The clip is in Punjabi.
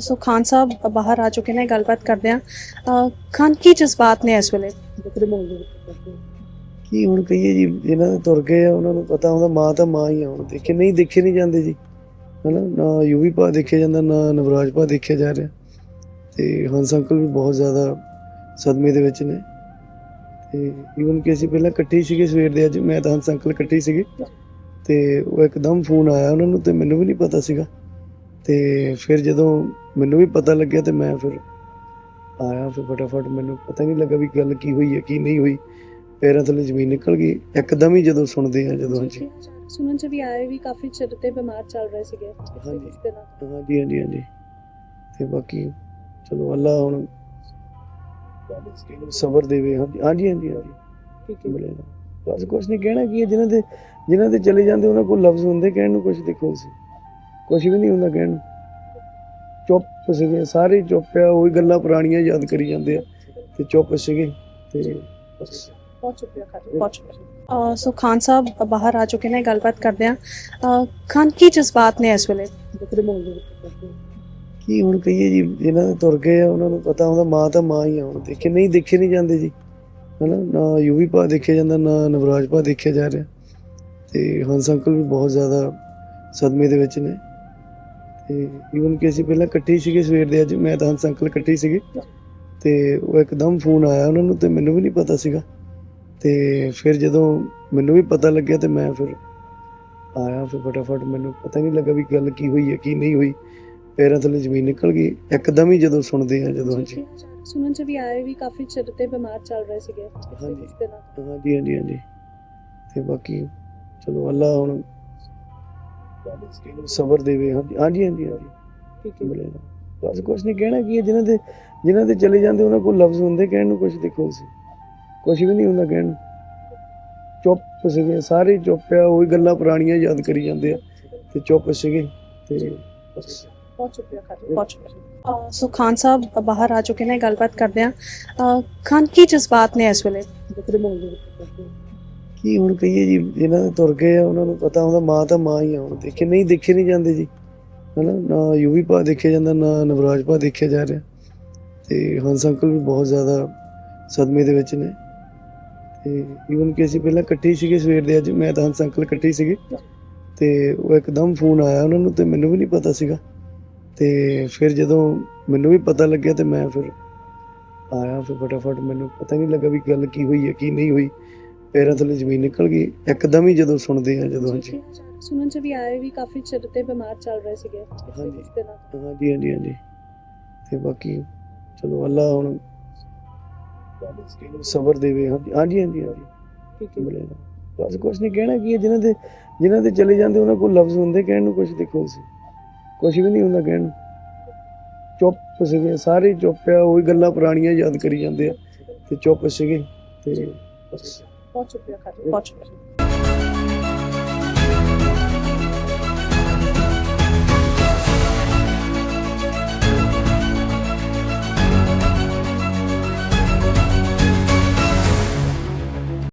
ਸੋ ਖਾਨ ਸਾਹਿਬ ਬਾਹਰ ਆ ਚੁੱਕੇ ਨੇ, ਗੱਲਬਾਤ ਕਰਦੇ ਆ ਖਾਨ, ਕੀ ਜਜ਼ਬਾਤ ਨੇ ਇਸ ਵੇਲੇ? ਕੀ ਹੁਣ ਕਹੀਏ ਜੀ ਜਿਹਨਾਂ ਦੇ ਤੁਰ ਗਏ ਆ, ਉਹਨਾਂ ਨੂੰ ਪਤਾ ਹੁੰਦਾ ਮਾਂ ਤਾਂ ਮਾਂ ਹੀ ਆ ਹੁਣ, ਦੇਖੇ ਨਹੀਂ ਦੇਖੇ ਨਹੀਂ ਜਾਂਦੇ ਜੀ। ਹਨਾ, ਨਾ ਯੂਵੀ ਭਾ ਦੇਖਿਆ ਜਾਂਦਾ, ਨਾ ਨਵਰਾਜ ਪਾ ਦੇਖਿਆ ਜਾ ਰਿਹਾ। ਤੇ ਹੰਸ ਅੰਕਲ ਵੀ ਬਹੁਤ ਜ਼ਿਆਦਾ ਸਦਮੇ ਦੇ ਵਿੱਚ ਨੇ। ਤੇ ਈਵਨ ਕਿ ਅਸੀਂ ਪਹਿਲਾਂ ਇਕੱਠੇ ਹੀ ਸੀਗੇ ਸਵੇਰ ਦੇ, ਅੱਜ ਮੈਂ ਤਾਂ ਹੰਸ ਅੰਕਲ ਇਕੱਠੇ ਹੀ ਸੀਗੇ। ਤੇ ਉਹ ਇੱਕਦਮ ਫੋਨ ਆਇਆ ਉਹਨਾਂ ਨੂੰ ਤੇ ਮੈਨੂੰ ਵੀ ਨਹੀਂ ਪਤਾ ਸੀਗਾ। ਤੇ ਫਿਰ ਜਦੋਂ ਮੈਨੂੰ ਵੀ ਪਤਾ ਲੱਗਿਆ ਤੇ ਮੈਂ ਫਿਰ ਆਇਆ ਫਿਰ ਫਟਾਫਟ ਮੈਨੂੰ ਪਤਾ ਨਹੀਂ ਲੱਗਾ ਵੀ ਗੱਲ ਕੀ ਹੋਈ ਹੈ ਕੀ ਨਹੀਂ ਹੋਈ। ਪੈਰਾਂ ਥੱਲੇ ਜ਼ਮੀਨ ਨਿਕਲ ਗਈ। ਇੱਕਦਮ ਹੀ ਜਦੋਂ ਸੁਣਦੇ ਆ ਜਦੋਂ ਹਾਂਜੀ। ਸੁਣਨ ਚ ਵੀ ਆਏ ਵੀ ਕਾਫੀ ਚਿਰ ਤੇ ਬਿਮਾਰ ਚੱਲ ਰਹੇ ਸੀਗੇ ਹਾਂਜੀ। ਹਾਂਜੀ ਹਾਂਜੀ ਹਾਂਜੀ। ਤੇ ਬਾਕੀ ਚਲੋ ਅੱਲਾ ਹੁਣ ਸਬਰ ਦੇਵੇ। ਹਾਂਜੀ ਹਾਂਜੀ ਹਾਂਜੀ ਠੀਕ ਮਿਲੇਗਾ ਬਸ ਕੁਝ ਨਹੀਂ ਕਹਿਣਾ ਕੀ ਹੈ ਜਿਨ੍ਹਾਂ ਦੇ ਜਿਨ੍ਹਾਂ ਦੇ ਚਲੇ ਜਾਂਦੇ ਉਹਨਾਂ ਕੋਲ ਲਫ਼ਜ਼ ਹੁੰਦੇ ਕਹਿਣ ਨੂੰ ਕੁਝ ਦੇਖੋ ਸੀ ਕੁਝ ਵੀ ਨਹੀਂ ਹੁੰਦਾ ਕਹਿਣ ਚੁੱਪ ਸੀਗੇ ਸਾਰੇ ਚੁੱਪ ਆ ਉਹੀ ਗੱਲਾਂ ਪੁਰਾਣੀਆਂ ਯਾਦ ਕਰੀ ਜਾਂਦੇ ਆ ਤੇ ਚੁੱਪ ਸੀਗੇ ਤੇ ਬਸ। ਖਾਨ ਸੋ ਸਾਹਿਬ ਬਾਹਰ ਆ ਚੁੱਕੇ ਨੇ ਗੱਲਬਾਤ ਕਰਦੇ ਆ ਖਾਨ ਕੀ ਜਜ਼ਬਾਤ ਨੇ ਇਸ ਵੇਲੇ? ਕੀ ਹੁਣ ਕਹੀਏ ਜੀ ਜਿਹਨਾਂ ਦੇ ਤੁਰ ਗਏ ਆ ਉਹਨਾਂ ਨੂੰ ਪਤਾ ਹੁੰਦਾ ਮਾਂ ਤਾਂ ਮਾਂ ਹੀ ਆ ਹੁਣ। ਦੇਖੇ ਨਹੀਂ ਦੇਖੇ ਨਹੀਂ ਜਾਂਦੇ ਜੀ। ਹਨਾ ਨਾ ਯੂਵੀ ਭਾ ਦੇਖਿਆ ਜਾਂਦਾ ਨਾ ਨਵਰਾਜ ਭਾ ਦੇਖਿਆ ਜਾ ਰਿਹਾ। ਤੇ ਹੰਸ ਅੰਕਲ ਵੀ ਬਹੁਤ ਜ਼ਿਆਦਾ ਸਦਮੇ ਦੇ ਵਿੱਚ ਨੇ। ਤੇ ਈਵਨ ਕਿ ਅਸੀਂ ਪਹਿਲਾਂ ਇਕੱਠੇ ਸੀਗੇ ਸਵੇਰ ਦੇ ਅੱਜ ਮੈਂ ਤਾਂ ਹੰਸ ਅੰਕਲ ਇਕੱਠੇ ਸੀਗੇ। ਤੇ ਉਹ ਇੱਕਦਮ ਫੋਨ ਆਇਆ ਉਹਨਾਂ ਨੂੰ ਤੇ ਮੈਨੂੰ ਵੀ ਨਹੀਂ ਪਤਾ ਸੀਗਾ। ਤੇ ਫਿਰ ਜਦੋਂ ਮੈਨੂੰ ਵੀ ਪਤਾ ਲੱਗਿਆ ਤੇ ਮੈਂ ਫਿਰ ਆਇਆ ਫਿਰ ਫਟਾਫਟ ਮੈਨੂੰ ਪਤਾ ਨਹੀਂ ਲੱਗਾ ਵੀ ਗੱਲ ਕੀ ਹੋਈ ਹੈ ਕੀ ਨਹੀਂ ਹੋਈ। ਪੈਰਾਂ ਥੱਲੇ ਜ਼ਮੀਨ ਨਿਕਲ ਗਈ। ਇੱਕਦਮ ਹੀ ਜਦੋਂ ਸੁਣਦੇ ਆ ਜਦੋਂ ਹਾਂਜੀ। ਸੁਣਨ ਚ ਵੀ ਆਏ ਵੀ ਕਾਫੀ ਚਿਰ ਤੇ ਬਿਮਾਰ ਚੱਲ ਰਹੇ ਸੀਗੇ। ਹਾਂਜੀ ਹਾਂਜੀ ਹਾਂਜੀ। ਤੇ ਬਾਕੀ ਚਲੋ ਅੱਲਾ ਹੁਣ ਸਬਰ ਦੇਵੇ ਹਾਂਜੀ ਹਾਂਜੀ ਹਾਂਜੀ ਠੀਕ ਮਿਲੇਗਾ। ਬਸ ਕੁਝ ਨਹੀਂ ਕਹਿਣਾ ਕੀ ਹੈ ਜਿਨ੍ਹਾਂ ਦੇ ਜਿਨ੍ਹਾਂ ਦੇ ਚਲੇ ਜਾਂਦੇ ਉਹਨਾਂ ਕੋਲ ਲਫ਼ਜ਼ ਹੁੰਦੇ ਕਹਿਣ ਨੂੰ ਕੁਝ ਦੇਖੋ ਸੀ ਕੁਝ ਵੀ ਨਹੀਂ ਹੁੰਦਾ ਕਹਿਣ ਨੂੰ। ਚੁੱਪ ਸੀਗੇ ਸਾਰੇ ਹੀ ਚੁੱਪ ਆ ਉਹੀ ਗੱਲਾਂ ਪੁਰਾਣੀਆਂ ਯਾਦ ਕਰੀ ਜਾਂਦੇ ਆ ਤੇ ਚੁੱਪ ਸੀਗੇ ਤੇ ਬਸ। ਸੋ ਖਾਨ ਸਾਹਿਬ ਬਾਹਰ ਆ ਚੁੱਕੇ ਨੇ ਗੱਲਬਾਤ ਕਰਦੇ ਆ ਖਾਨ ਕੀ ਜਜ਼ਬਾਤ ਨੇ ਇਸ ਵੇਲੇ? ਕੀ ਹੁਣ ਕਹੀਏ ਜੀ ਜਿਹਨਾਂ ਦੇ ਤੁਰ ਗਏ ਆ, ਉਹਨਾਂ ਨੂੰ ਪਤਾ ਹੁੰਦਾ ਮਾਂ ਤਾਂ ਮਾਂ ਹੀ ਆ ਹੁਣ। ਦੇਖੇ ਨਹੀਂ ਦੇਖੇ ਨਹੀਂ ਜਾਂਦੇ ਜੀ। ਹਨਾ, ਨਾ ਯੂਵੀ ਭਾ ਦੇਖਿਆ ਜਾਂਦਾ, ਨਾ ਨਵਰਾਜ ਭਾ ਦੇਖਿਆ ਜਾ ਰਿਹਾ। ਤੇ ਹੰਸ ਅੰਕਲ ਵੀ ਬਹੁਤ ਜ਼ਿਆਦਾ ਸਦਮੇ ਦੇ ਵਿੱਚ ਨੇ। ਤੇ ਈਵਨ ਕਿ ਅਸੀਂ ਪਹਿਲਾਂ ਇਕੱਠੇ ਸੀਗੇ ਸਵੇਰ ਦੇ, ਅੱਜ ਮੈਂ ਤਾਂ ਹੰਸ ਅੰਕਲ ਇਕੱਠੇ ਸੀਗੇ। ਤੇ ਉਹ ਇੱਕਦਮ ਫੋਨ ਆਇਆ ਉਹਨਾਂ ਨੂੰ ਤੇ ਮੈਨੂੰ ਵੀ ਨਹੀਂ ਪਤਾ ਸੀਗਾ। ਤੇ ਫਿਰ ਜਦੋਂ ਮੈਨੂੰ ਵੀ ਪਤਾ ਲੱਗਿਆ ਤੇ ਮੈਂ ਫਿਰ ਆਇਆ, ਫਿਰ ਫਟਾਫਟ ਮੈਨੂੰ ਪਤਾ ਨਹੀਂ ਲੱਗਾ ਵੀ ਗੱਲ ਕੀ ਹੋਈ ਹੈ, ਕੀ ਨਹੀਂ ਹੋਈ। ਪੈਰਾਂ ਥੱਲੇ ਜ਼ਮੀਨ ਨਿਕਲ ਗਈ ਇੱਕਦਮ ਹੀ ਜਦੋਂ ਸੁਣਦੇ ਆ ਜਦੋਂ ਹਾਂਜੀ। ਸੁਣਨ ਚ ਵੀ ਆਏ ਵੀ ਕਾਫੀ ਚਿਰ ਤੇ ਬਿਮਾਰ ਚੱਲ ਰਹੇ ਸੀਗੇ ਹਾਂਜੀ। ਹਾਂਜੀ ਹਾਂਜੀ ਹਾਂਜੀ। ਤੇ ਬਾਕੀ ਚਲੋ ਅੱਲਾ ਹੁਣ ਸਬਰ ਦੇਵੇ ਹਾਂਜੀ ਹਾਂਜੀ ਹਾਂਜੀ ਠੀਕ ਮਿਲੇਗਾ ਬਸ ਕੁਝ ਨਹੀਂ ਕਹਿਣਾ ਕੀ ਹੈ ਜਿਨ੍ਹਾਂ ਦੇ ਜਿਨ੍ਹਾਂ ਦੇ ਚਲੇ ਜਾਂਦੇ ਉਹਨਾਂ ਕੋਲ ਲਫ਼ਜ਼ ਹੁੰਦੇ ਕਹਿਣ ਨੂੰ ਕੁਝ ਦੇਖੋ ਸੀ ਕੁਝ ਵੀ ਨਹੀਂ ਹੁੰਦਾ ਕਹਿਣ ਨੂੰ। ਚੁੱਪ ਸੀਗੇ ਸਾਰੇ ਹੀ ਚੁੱਪ ਆ ਉਹੀ ਗੱਲਾਂ ਪੁਰਾਣੀਆਂ ਯਾਦ ਕਰੀ ਜਾਂਦੇ ਆ। ਤੇ ਚੁੱਪ ਸੀਗੇ ਤੇ ਬਸ। ਬਹੁਤ ਸ਼ੁਕਰੀਆ ਖਾਨ ਬਹੁਤ ਸ਼ੁਕਰੀਆ